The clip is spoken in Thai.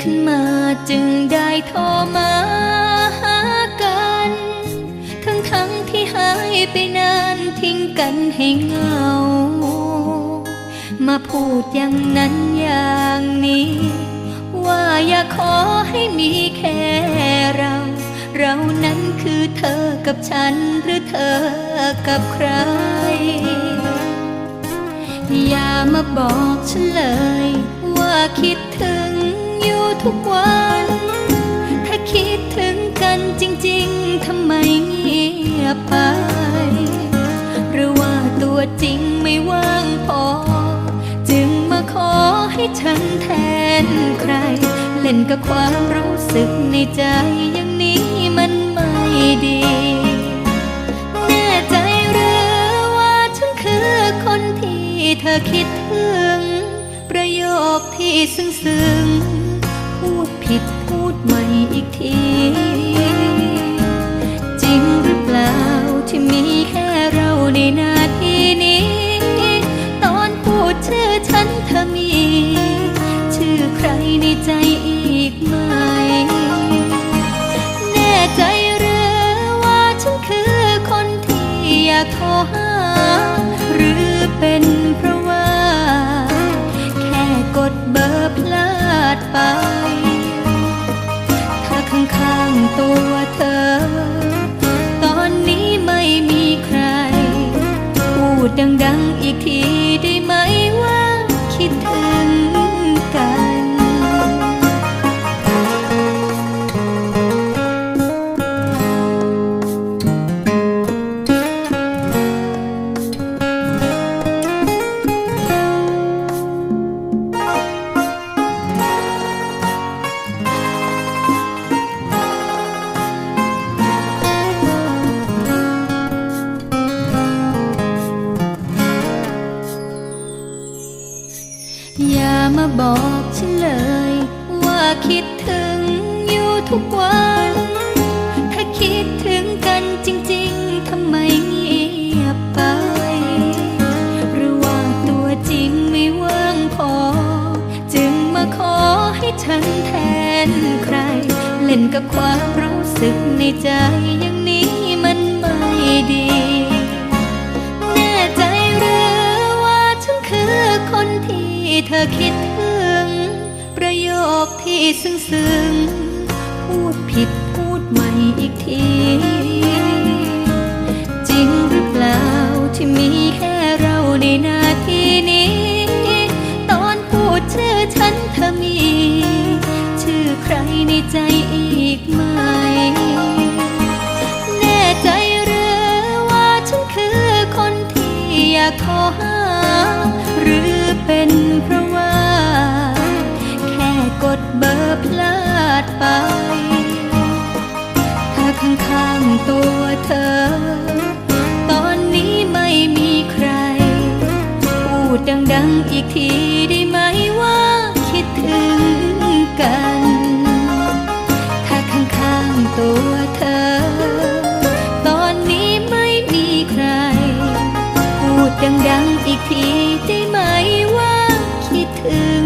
ขึ้นมาจึงได้โทรมาหากัน ทั้งทั้งๆที่หายไปนานทิ้งกันให้เหงา มาพูดอย่างนั้นอย่างนี้ ว่าอย่าขอให้มีแค่เรา เรานั้นคือเธอกับฉันหรือเธอกับใคร อย่ามาบอกฉันเลยว่าคิดถึงอ ทุกวัน ถ้าคิดถึงกันจริงๆ ทำไมเงียบไป หรือว่าตัวจริงไม่ว่างพอ จึงมาขอให้ฉันแทนใคร เล่นกับความรู้สึกในใจอย่างนี้มันไม่ดีแน่ใจหรือว่าฉันคือคนที่เธอคิดถึงประโยคที่ซึ้งซึ้งๆ ผิดพูดใหม่อีกที จริงหรือเปล่าที่มีแค่เราในนาทีนี้ ตอนพูดชื่อฉันเธอมี ชื่อใครในใจอีกไหม แน่ใจหรือว่าฉันคือคนที่อยากโทรหา ดดังๆอีกทีได้ อย่ามาบอกฉันเลย ว่าคิดถึงอยู่ทุกวัน ถ้าคิดถึงกันจริงๆทำไมเงียบไปรือว่าตัวจริงไม่ว่างพอ จึงมาขอให้ฉันแทนใคร เล่นกับความรู้สึกในใจ เธอคิดถึง ประโยคที่ซึ้งๆพูดผิดพูดใหม่อีกที จริงหรือเปล่าที่มีแค่เราในนาทีนี้ ตอนพูดชื่อฉันเธอมี ชื่อใครในใจอีกไหมแน่ใจหรือว่าฉันคือคนที่อยากขอหา หรือเป็นเพราะว่า แค่กดเบอร์พลาดไป ถ้าข้างๆตัวเธอ ตอนนี้ไม่มีใคร พูดดังๆอีกที อีกทีได้ไหมว่าคิดถึง